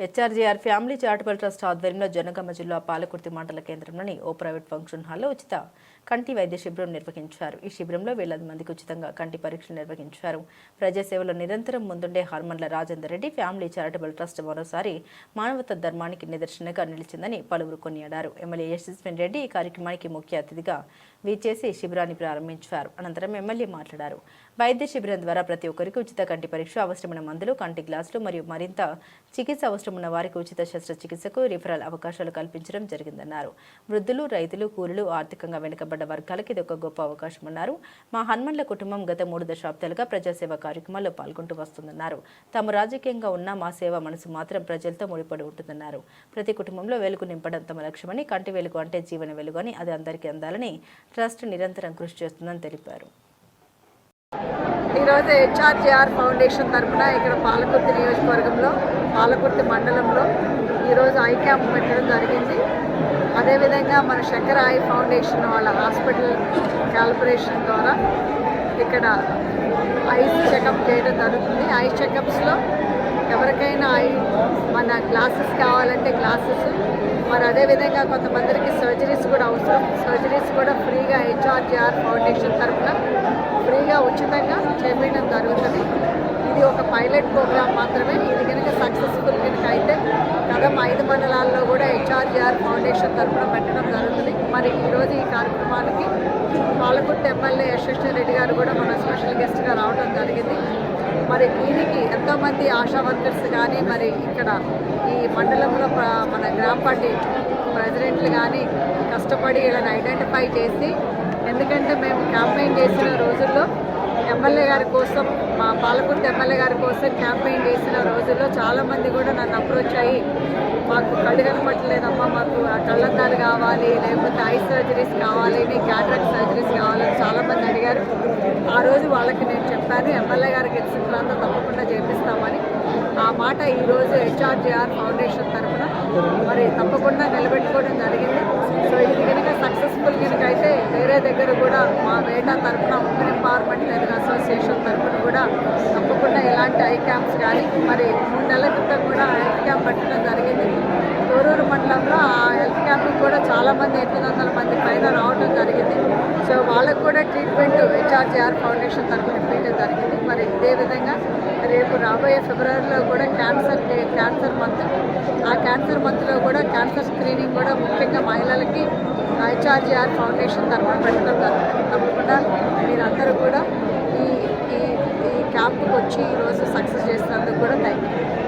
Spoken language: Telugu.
హెచ్ఆర్జీఆర్ ఫ్యామిలీ చారిటబుల్ ట్రస్ట్ ఆధ్వర్యంలో జనగామ జిల్లా పాలకుర్తి మండల కేంద్రంలోని ఓ ప్రైవేట్ ఫంక్షన్ హాల్లో ఉచిత కంటి వైద్య శిబిరం నిర్వహించారు. ఈ శిబిరంలో వేలాది మందికి ఉచితంగా కంటి పరీక్షలు నిర్వహించారు. ప్రజాసేవలో నిరంతరం ముందుండే హర్మన్ల Rajender Reddy family charitable trust మరోసారి మానవత ధర్మానికి నిదర్శనగా నిలిచిందని పలువురు కొనియాడారు. ఎమ్మెల్యే యశస్విన్ రెడ్డి ఈ కార్యక్రమానికి ముఖ్య అతిథిగా వీచేసి శిబిరాన్ని ప్రారంభించారు. అనంతరం ఎమ్మెల్యే మాట్లాడారు. వైద్య శిబిరం ద్వారా ప్రతి ఒక్కరికి ఉచిత కంటి పరీక్ష అవసరమైన మందులు కంటి గ్లాసులు మరియు మరింత చికిత్స అవసరం అవసరమున్న వారికి ఉచిత శస్త్రచికిత్సకు రిఫరల్ అవకాశాలు కల్పించడం జరిగిందన్నారు. వృద్ధులు రైతులు కూలీలు ఆర్థికంగా వెనుకబడ్డ వర్గాలకు ఇది ఒక గొప్ప అవకాశమన్నారు. మా హన్మన్ల కుటుంబం గత మూడు దశాబ్దాలుగా ప్రజాసేవ కార్యక్రమాల్లో పాల్గొంటూ వస్తుందన్నారు. తాము రాజకీయంగా ఉన్న మా సేవ మనసు మాత్రం ప్రజలతో ముడిపడి ఉంటుందన్నారు. ప్రతి కుటుంబంలో వెలుగు నింపడం తమ లక్ష్యమని కంటి వెలుగు అంటే జీవన వెలుగు అని అది అందరికీ అందాలని ట్రస్ట్ నిరంతరం కృషి చేస్తుందని తెలిపారు. ఈరోజు హెచ్ఆర్జేఆర్ ఫౌండేషన్ తరఫున ఇక్కడ పాలకుర్తి నియోజకవర్గంలో పాలకుర్తి మండలంలో ఈరోజు ఐ క్యాంప్ పెట్టడం జరిగింది. అదేవిధంగా మన శంకర ఐ ఫౌండేషన్ వాళ్ళ హాస్పిటల్ కార్పొరేషన్ ద్వారా ఇక్కడ ఐస్ చెకప్ చేయడం జరుగుతుంది. ఐ చెకప్స్లో ఏమైనా గ్లాసెస్ కావాలంటే గ్లాసెస్ మరి అదేవిధంగా కొంతమందికి సర్జరీస్ కూడా అవసరం. సర్జరీస్ కూడా ఫ్రీగా హెచ్ఆర్జీఆర్ ఫౌండేషన్ తరఫున ఫ్రీగా ఉచితంగా చేపట్టడం జరుగుతుంది. ఇది ఒక పైలట్ ప్రోగ్రామ్ మాత్రమే. ఇది కనుక సక్సెస్ఫుల్ కనుక అయితే కదం ఐదు మండలాల్లో కూడా హెచ్ఆర్జీఆర్ ఫౌండేషన్ తరఫున పెట్టడం జరుగుతుంది. మరి ఈరోజు ఈ కార్యక్రమానికి పాలకుట్టు ఎమ్మెల్యే యశస్వి రెడ్డి గారు కూడా మన స్పెషల్ గెస్ట్గా రావడం జరిగింది. మరి దీనికి ఎంతోమంది ఆశా వర్కర్స్ కానీ మరి ఇక్కడ ఈ మండలంలో మన గ్రామ పార్టీ ప్రెసిడెంట్లు కానీ కష్టపడి వీళ్ళని ఐడెంటిఫై చేసి ఎందుకంటే మేము క్యాంపెయిన్ చేసిన ఎమ్మెల్యే గారి కోసం మా పాలకుర్తి ఎమ్మెల్యే గారి కోసం క్యాంపెయిన్ చేసిన రోజుల్లో చాలామంది కూడా నన్ను అప్రోచ్ అయ్యి మాకు కళ్ళు కనపట్టలేదమ్మా మాకు ఆ కళ్ళద్దాలు కావాలి లేకపోతే ఐ సర్జరీస్ కావాలి మీ క్యాటరాక్ట్ సర్జరీస్ కావాలని చాలామంది అడిగారు. ఆ రోజు వాళ్ళకి నేను చెప్పాను ఎమ్మెల్యే గారికి గెలిచిన తర్వాత తప్పకుండా చేపిస్తామని. ఆ మాట ఈరోజు హెచ్ఆర్జేఆర్ ఫౌండేషన్ తరఫున మరి తప్పకుండా నిలబెట్టుకోవడం జరిగింది. సో ఇది కనుక సక్సెస్ఫుల్ కనుక అయితే వేరే దగ్గర కూడా మా వేట తరఫున ఉమెన్ ఎంపవర్మెంట్ లేదా అసోసియేషన్ తరఫున కూడా తప్పకుండా ఇలాంటి ఐ క్యాంప్స్ కానీ మరి మూడు నెలల క్రితం కూడా హెల్త్ క్యాంప్ పెట్టడం జరిగింది. తోరూరు మండలంలో ఆ హెల్త్ క్యాంప్కి కూడా చాలామంది ఎనిమిది వందల మంది పైన రావడం జరిగింది. సో వాళ్ళకు కూడా ట్రీట్మెంట్ హెచ్ఆర్జీఆర్ ఫౌండేషన్ తరఫున ఇవ్వడం జరిగింది. మరి ఇదే విధంగా రేపు రాబోయే ఫిబ్రవరిలో కూడా క్యాన్సర్ క్యాన్సర్ మంత్ ఆ క్యాన్సర్ మంత్లో కూడా క్యాన్సర్ స్క్రీనింగ్ కూడా ముఖ్యంగా మహిళలకి హెచ్ఆర్జీఆర్ ఫౌండేషన్ తరఫున పెట్టడం జరుగుతుంది. తప్పకుండా మీరందరూ కూడా ఈ ఈ ఈ క్యాంప్కి వచ్చి ఈరోజు సక్సెస్ చేసినందుకు కూడా థ్యాంక్ యూ